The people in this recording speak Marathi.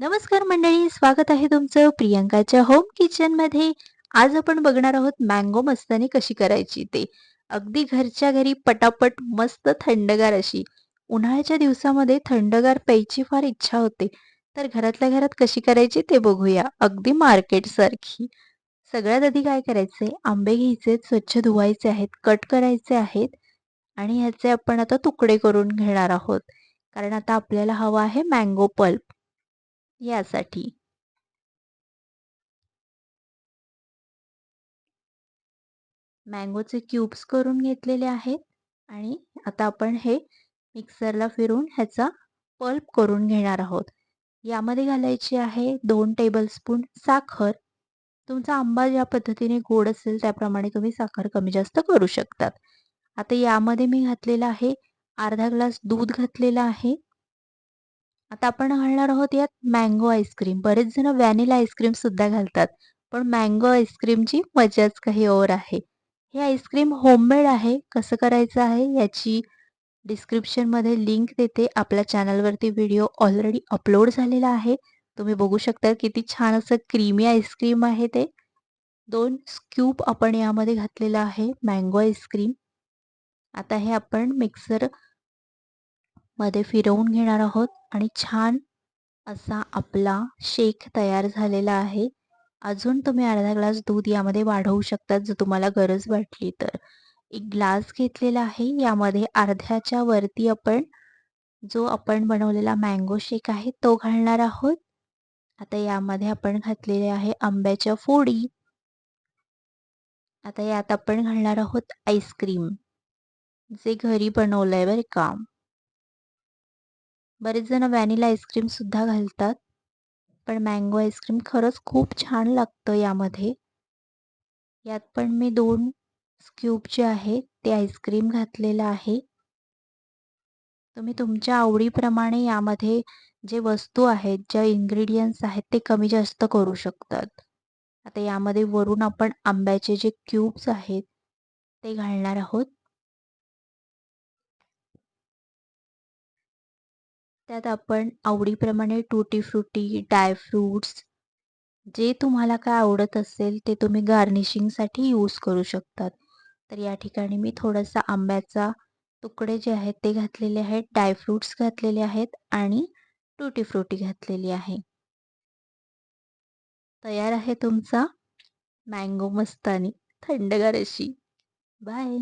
नमस्कार मंडळी स्वागत आहे तुमचं प्रियंकाच्या होम किचनमध्ये. आज आपण बघणार आहोत मँगो मस्तानी कशी करायची ते. अगदी घरच्या घरी पटापट मस्त थंडगार अशी. उन्हाळ्याच्या दिवसामध्ये थंडगार प्यायची फार इच्छा होते. तर घरातल्या घरात कशी करायची ते बघूया. अगदी मार्केट सारखी. सगळ्यात आधी काय करायचे आंबे घ्यायचे स्वच्छ धुवायचे आहेत कट करायचे आहेत. आणि ह्याचे आपण आता तुकडे करून घेणार आहोत. कारण आता आपल्याला हवा आहे मँगो पल्प यासाठी. मँगोचे क्यूब्स करून घेतलेले आहेत आणि आता आपण हे मिक्सरला फिरून ह्याचा पल्प करून घेणार आहोत. यामध्ये घालायची आहे दोन टेबलस्पून साखर. तुमचा आंबा ज्या पद्धतीने गोड असेल त्याप्रमाणे तुम्ही साखर कमी जास्त करू शकतात. आता यामध्ये मी घातलेला आहे अर्धा ग्लास दूध घातलेला आहे. आता आपण घालणार आहोत यात मँगो आईस्क्रीम बरेच जण व्हॅनिला आईस्क्रीम सुद्धा घालतात. पण मँगो आईस्क्रीमची मजाच काही ओर आहे. हे आईस्क्रीम होममेड आहे. कसं करायचं आहे? याची डिस्क्रिप्शनमध्ये लिंक देते. आपल्या चॅनलवरती व्हिडिओ ऑलरेडी अपलोड झालेला आहे. तुम्ही बघू शकता किती छान असं क्रीमी आईस्क्रीम आहे ते. दोन स्क्यूब आपण यामध्ये घातलेलं आहे मँगो आईस्क्रीम आता हे आपण मिक्सर मध्ये फिरवून घेणार आहोत. आणि छान असा आपला शेक तयार झालेला आहे. अजून तुम्ही अर्धा ग्लास दूध यामध्ये वाढवू शकतात जर तुम्हाला गरज वाटली तर. एक ग्लास घेतलेला आहे. यामध्ये अर्ध्याच्या वरती आपण जो आपण बनवलेला मँगो शेक आहे तो घालणार आहोत. आता यामध्ये आपण घातलेले आहे आंब्याच्या फोडी. आता यात आपण घालणार आहोत आईस्क्रीम जे घरी बनवलंय बरं का. बरेच जण व्हॅनिला आईस्क्रीम सुद्धा घालतात. पण मँगो आईस्क्रीम खरंच खूप छान लागतं यामध्ये. यात पण मी दोन स्क्यूब जे आहे ते आईस्क्रीम घातलेलं आहे. तुम्ही तुमच्या आवडीप्रमाणे यामध्ये जे वस्तू आहेत ज्या इन्ग्रेडियंट्स आहेत ते कमी जास्त करू शकतात. आता यामध्ये वरून आपण आंब्याचे जे क्यूब्स आहेत ते घालणार आहोत. त्यात आपण आवडीप्रमाणे टूटी फ्रुटी ड्रायफ्रूट्स जे तुम्हाला काय आवडत असेल ते तुम्ही गार्निशिंगसाठी यूज करू शकतात. तर या ठिकाणी मी थोडासा आंब्याचा तुकडे जे आहेत ते घातलेले आहेत ड्रायफ्रूट्स घातलेले आहेत आणि टूटी फ्रुटी घातलेली आहे. तयार आहे तुमचा मँगो मस्तानी. थंडगार अशी. बाय